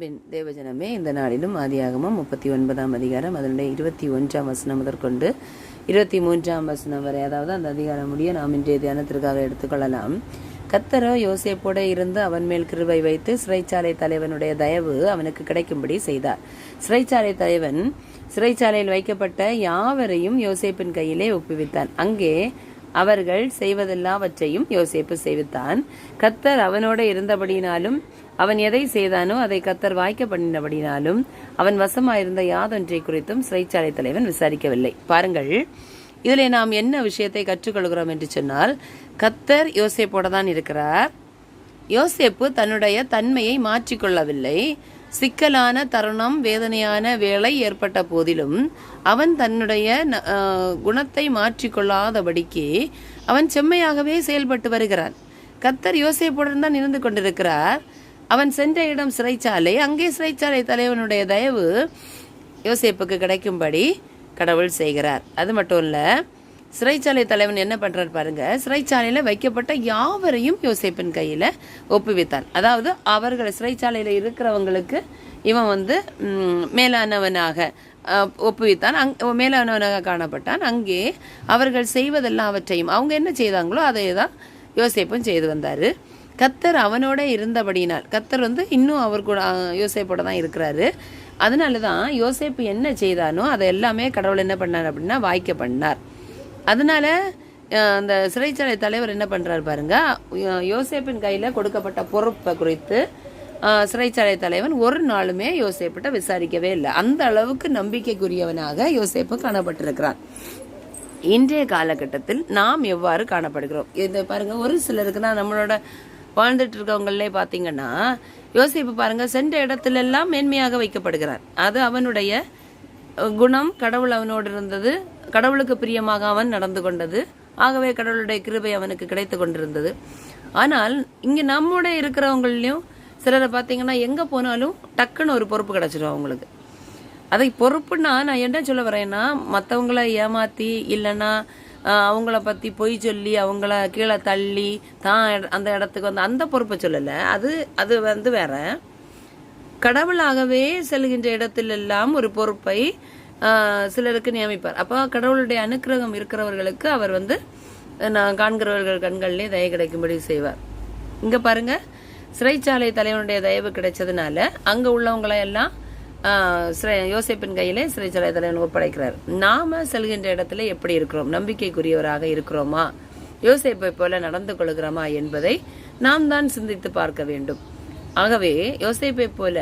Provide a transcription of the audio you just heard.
பின் தேவஜனமே இந்த நாளிலும் ஆதியாகமம் முப்பத்தி ஒன்பதாம் அதிகாரம் அதனுடைய இருபத்தி ஒன்றாம் வசனம் முதற்கொண்டு இருபத்தி மூன்றாம் வசனம் வரை அதாவது அந்த அதிகாரம் முடிய நாம் இன்றைய தியானத்திற்காக எடுத்துக்கொள்ளலாம். கத்தரோ யோசேப்போட இருந்து அவன் மேல் கிருபை வைத்து சிறைச்சாலை தலைவனுடைய தயவு அவனுக்கு கிடைக்கும்படி செய்தார். சிறைச்சாலை தலைவன் சிறைச்சாலையில் வைக்கப்பட்ட யாவரையும் யோசேப்பின் கையிலே ஒப்புவித்தான். அங்கே அவர்கள் செய்வதெல்லாவற்றையும் யோசேப்பு செய்வித்தான். கத்தர் அவனோட இருந்தபடியினாலும் அவன் எதை செய்தானோ அதை கத்தர் வாய்க்க பண்ணினபடினாலும் அவன் வசமாயிருந்த யாதொன்றை குறித்தும் சிறைச்சாலை தலைவன் விசாரிக்கவில்லை. பாருங்கள் இதில் நாம் என்ன விஷயத்தை கற்றுக்கொள்கிறோம் என்று சொன்னால் கத்தர் யோசேப்போட தான் இருக்கிறார். யோசேப்பு தன்னுடைய தன்மையை மாற்றிக்கொள்ளவில்லை. சிக்கலான தருணம் வேதனையான வேலை ஏற்பட்ட போதிலும் அவன் தன்னுடைய ந- குணத்தை மாற்றிக்கொள்ளாதபடிக்கு அவன் செம்மையாகவே செயல்பட்டு வருகிறான். கத்தர் யோசேப்புடன் தான் இருந்து கொண்டிருக்கிறார். அவன் சென்ற இடம் சிறைச்சாலை அங்கே சிறைச்சாலை தலைவனுடைய தயவு யோசேப்புக்கு கிடைக்கும்படி கடவுள் செய்கிறார். அது மட்டும் இல்லை சிறைச்சாலை தலைவன் என்ன பண்ணுறாரு பாருங்க சிறைச்சாலையில் வைக்கப்பட்ட யாவரையும் யோசிப்பின் கையில் ஒப்புவித்தான். அதாவது அவர்கள் சிறைச்சாலையில் இருக்கிறவங்களுக்கு இவன் வந்து மேலானவனாக ஒப்புவித்தான். அங் மேலானவனாக காணப்பட்டான். அங்கே அவர்கள் செய்வதெல்லாவற்றையும் அவங்க என்ன செய்தாங்களோ அதை தான் யோசேப்பும் செய்து வந்தார். கத்தர் அவனோட இருந்தபடியினால் கத்தர் வந்து இன்னும் அவர் கூட யோசிப்போட யோசேப்போட தான் இருக்கிறாரு. அதனால தான் யோசிப்பு என்ன செய்தானோ அதை எல்லாமே கடவுள் என்ன பண்ணார் அப்படின்னா வாய்க்க பண்ணார். அதனால அந்த சிறைச்சாலை தலைவர் என்ன பண்ணுறாரு பாருங்க யோ- யோசேப்பின் கையில் கொடுக்கப்பட்ட பொறுப்பை குறித்து சிறைச்சாலை தலைவன் ஒரு நாளுமே யோசேப்பிட்ட விசாரிக்கவே இல்லை. அந்த அளவுக்கு நம்பிக்கைக்குரியவனாக யோசேப்பு காணப்பட்டிருக்கிறான் இன்றைய காலகட்டத்தில் நாம் எவ்வாறு காணப்படுகிறோம்? இதை பாருங்க ஒரு சிலருக்கு தான் நம்மளோட வாழ்ந்துட்டு இருக்கவங்களே பார்த்தீங்கன்னா யோசிப்பு பாருங்க சென்ற இடத்துல எல்லாம் மேன்மையாக வைக்கப்படுகிறான் அது அவனுடைய குணம் கடவுள் அவனோடு இருந்தது. கடவுளுக்கு பிரியமாக அவன் நடந்து கொண்டது. ஆகவே கடவுளுடைய கிருபை அவனுக்கு கிடைத்து கொண்டிருந்தது. ஆனால் இங்கே நம்மோட இருக்கிறவங்களையும் சிலரை பார்த்தீங்கன்னா எங்கே போனாலும் டக்குன்னு ஒரு பொறுப்பு கிடச்சிடும் அவங்களுக்கு. அதை பொறுப்புன்னா நான் என்ன சொல்ல வரேன்னா மற்றவங்கள ஏமாற்றி இல்லைன்னா அவங்கள பற்றி பொய் சொல்லி அவங்கள கீழே தள்ளி தான் அந்த இடத்துக்கு வந்து அந்த பொறுப்பை சொல்லலை. அது அது வந்து வேற. கடவுளாகவே செல்கின்ற இடத்திலெல்லாம் ஒரு பொறுப்பை சிலருக்கு நியமிப்பார். அப்போ கடவுளுடைய அனுக்கிரகம் இருக்கிறவர்களுக்கு அவர் வந்து நான் காண்கிறவர்கள் கண்கள்லேயே தயவு கிடைக்கும்படி செய்வார். இங்க பாருங்க சிறைச்சாலை தலைவனுடைய தயவு கிடைச்சதுனால அங்க உள்ளவங்களை எல்லாம் சிறை யோசேப்பின் கையிலே சிறைச்சாலை தலைவன் ஒப்படைக்கிறார். நாம செல்கின்ற இடத்துல எப்படி இருக்கிறோம்? நம்பிக்கைக்குரியவராக இருக்கிறோமா? யோசிப்பை போல நடந்து கொள்கிறோமா என்பதை நாம் தான் சிந்தித்து பார்க்க வேண்டும். ஆகவே யோசிப்பை போல